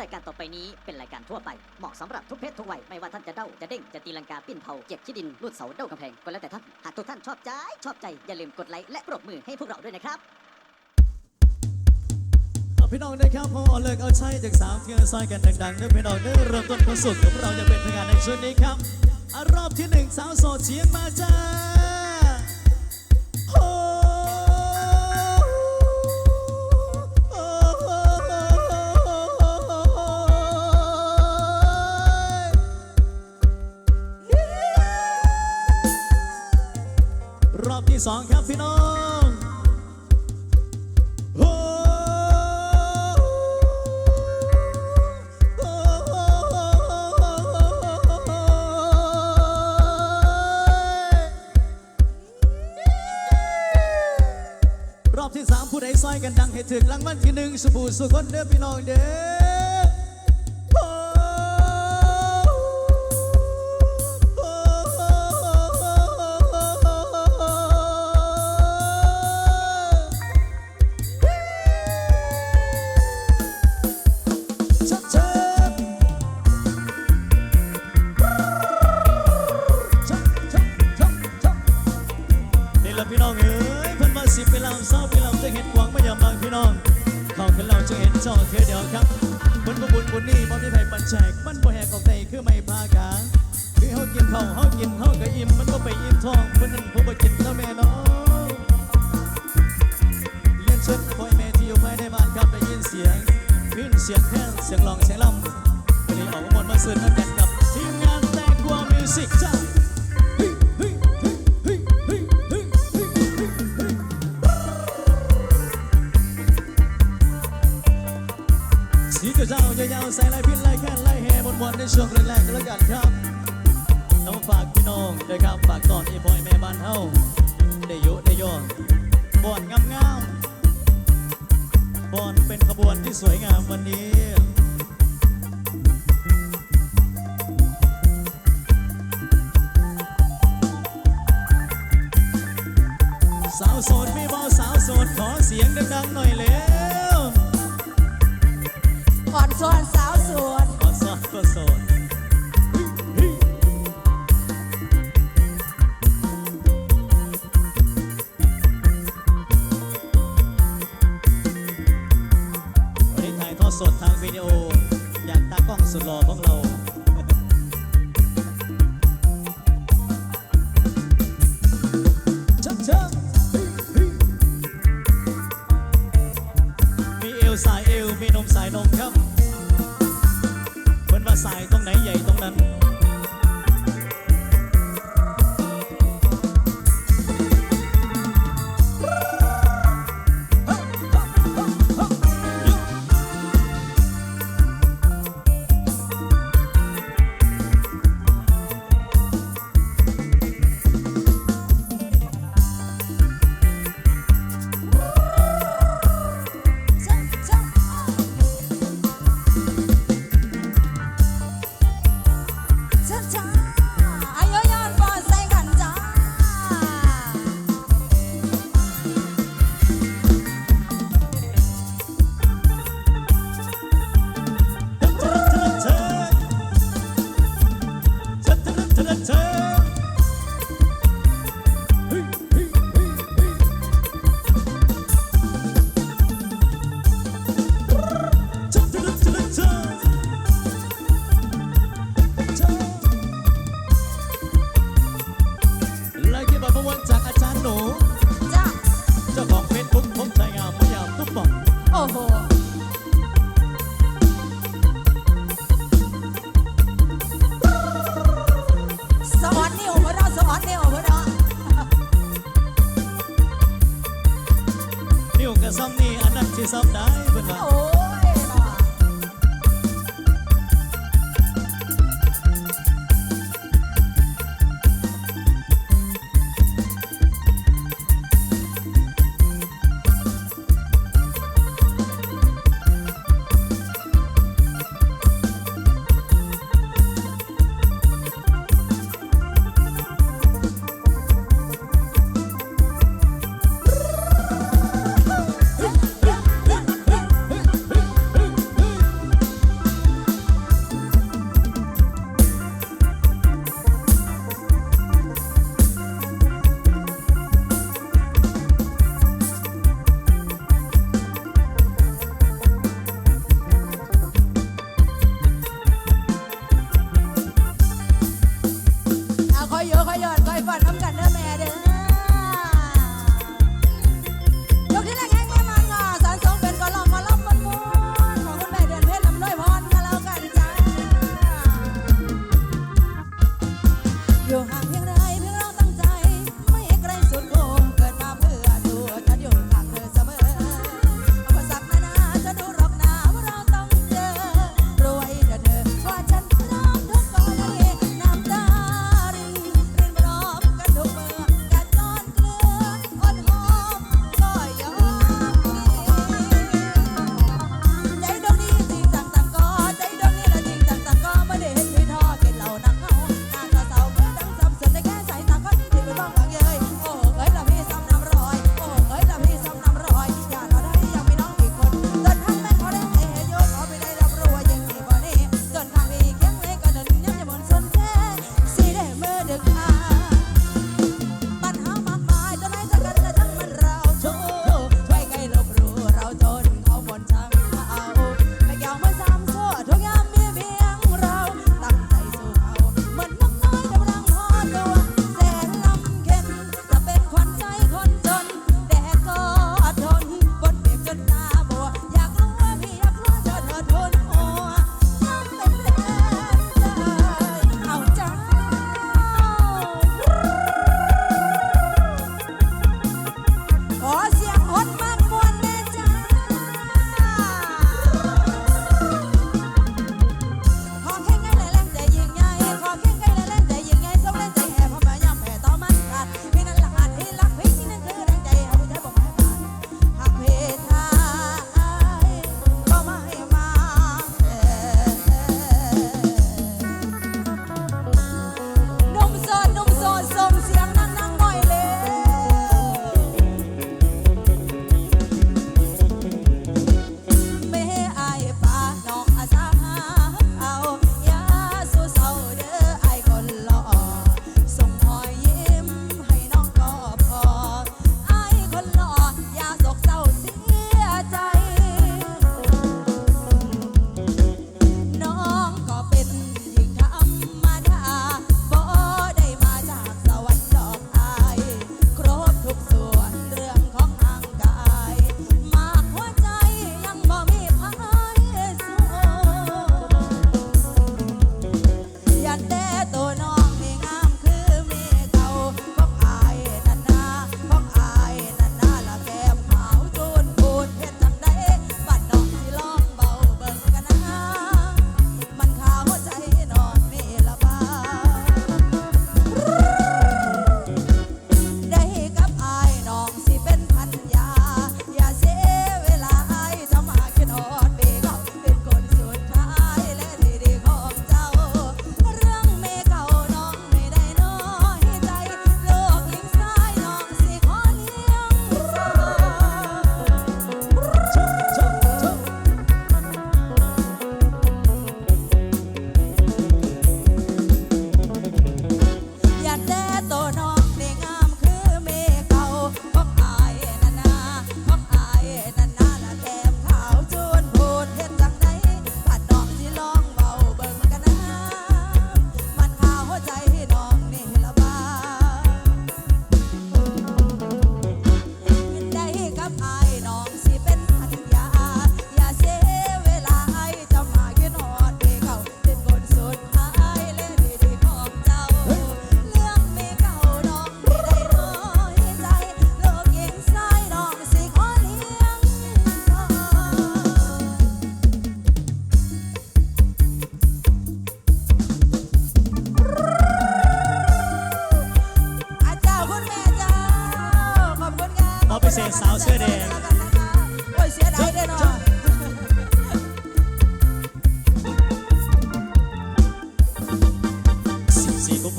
รายการต่อไปนี้เป็นรายการทั่วไป เหมาะสำหรับทุกเพศทุกวัย ไม่ว่าท่านจะเด้า จะเด้ง จะตีลังกา ปิ้นเผาเจ็บขี้ดินลูดเสาเด้ากำแพง ก็แล้วแต่ท่าน หากทุกท่านชอบใจ ชอบใจ อย่าลืมกดไลค์และปรบมือให้พวกเราด้วยนะครับเอาพี่น้องนะครับพอเอเลิกเอาใช้จากสามเทือซอยกันดังๆเด้อพี่น้องเด้อเริ่มต้นความสุขกับเราจะเป็นทางการในชุดนี้ครับรอบที่หนึ่งสาวโสดเสียงมาจ้า ที่สองครับพี่น้องโอ้รอบที่สามผู้ใดซอยกันดังให้ถึงรางวัลที่หนึ่งสุภูสุคนเด้อพี่น้องเด้อ จอเธอเดียวครับเพิ่นบ่บุญบุญนี่บ่มีไผปันแจกมันบ่แหกออกได้คือไม่พากาคือเฮากินข้าเฮากินเฮาก็อิ่มมันบ่ไปอิ่มท้องเพิ่นนั่นผู้บ่กินแล้วแม่น้องเรียนเชิญพ่อแม่ที่อยู่ภายในบ้านครับได้ยินเสียงขึ้นเสียงแค้นเสียงร้องเสียงลำวันนี้ออกมาหมดมาสื่อน้ำกันกับทีมงานแต่งกว่ามิวสิกจ้า ใส่ลายพินลายแค่นลายแห่บนวันในช่วงแรกๆก็แล้วกันครับต้องฝากพี่น้องด้วยครับฝากตอนอีพ่อยแม่บ้านเฮาได้ยุได้ยอบอนงามๆบอนเป็นขบวนที่สวยงามวันนี้สาวโสดมีบ่สาวโสดขอเสียงดังๆหน่อยเร็วก่อนส่วนสา มีนมสายนมครับเหมือนว่าสายตรงไหนใหญ่ตรง จ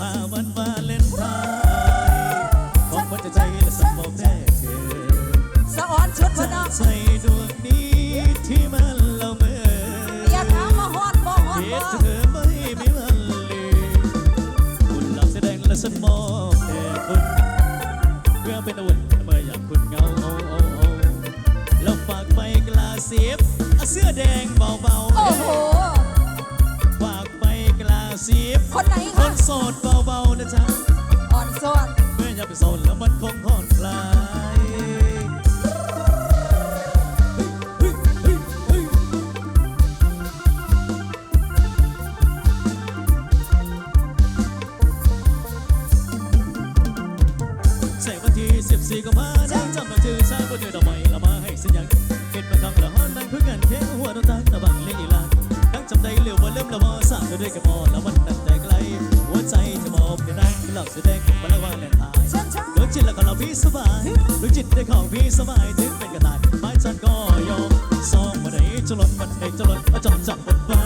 มาวันวาเลนไทน์ของหัวใจและสมบูรณ์แท้เธอสะออนชุดพนอใส่ดวงนี้ที่มันเละเมออย่าถามมาฮอดบ่ฮอดเหตุเธอไม่มีวันลืมคุณหลังแสดงและสมองแท้คุณเพื่อเป็นอวุเมื่ออยากคุณเงาเราโอ้ฝากไปกลาเสียบเสื้อแดงเบาๆ สียบคนไหนคคะนโสดเบาๆนะจ๊ะอ่อนโซนเมื่ออยากไปโสดแล้วมันคงผ่อนคลายเฮ้ยเฮ้ยเฮ้ยเฮ้ยใส่วันที่14ก็มานั่งจำมาชื่อชาคนเดียวดอกไม้ละมาให้สัญญาเก็บมาคำละห้อนนั่งคุยกันแค่หัวน้ำตาตะบังเล่นอีลาน จำได้เหลียวว่าเริ่มละมอสามก็ด้วยกับมอแล้วมันตั้งแต่ไกล หัวใจจะมอบกันได้หลับแสดงมาแล้วว่าแลนทายดวงจิตและของเราพี่สบายดวงจิตได้ของพี่สบายถึงเป็นกระต่ายไม้จันก็ยอมซองมาไหนจะหล่นมันไหนจะหล่นเอาจับจับบนฟ้า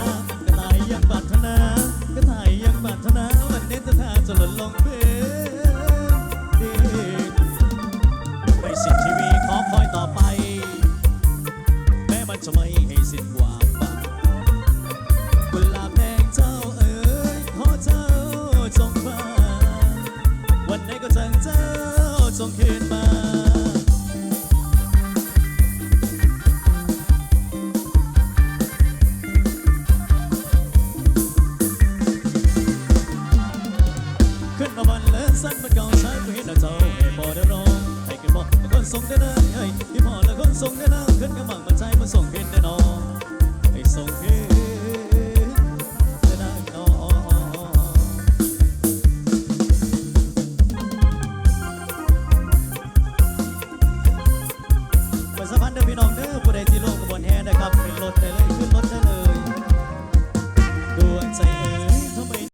พอและคน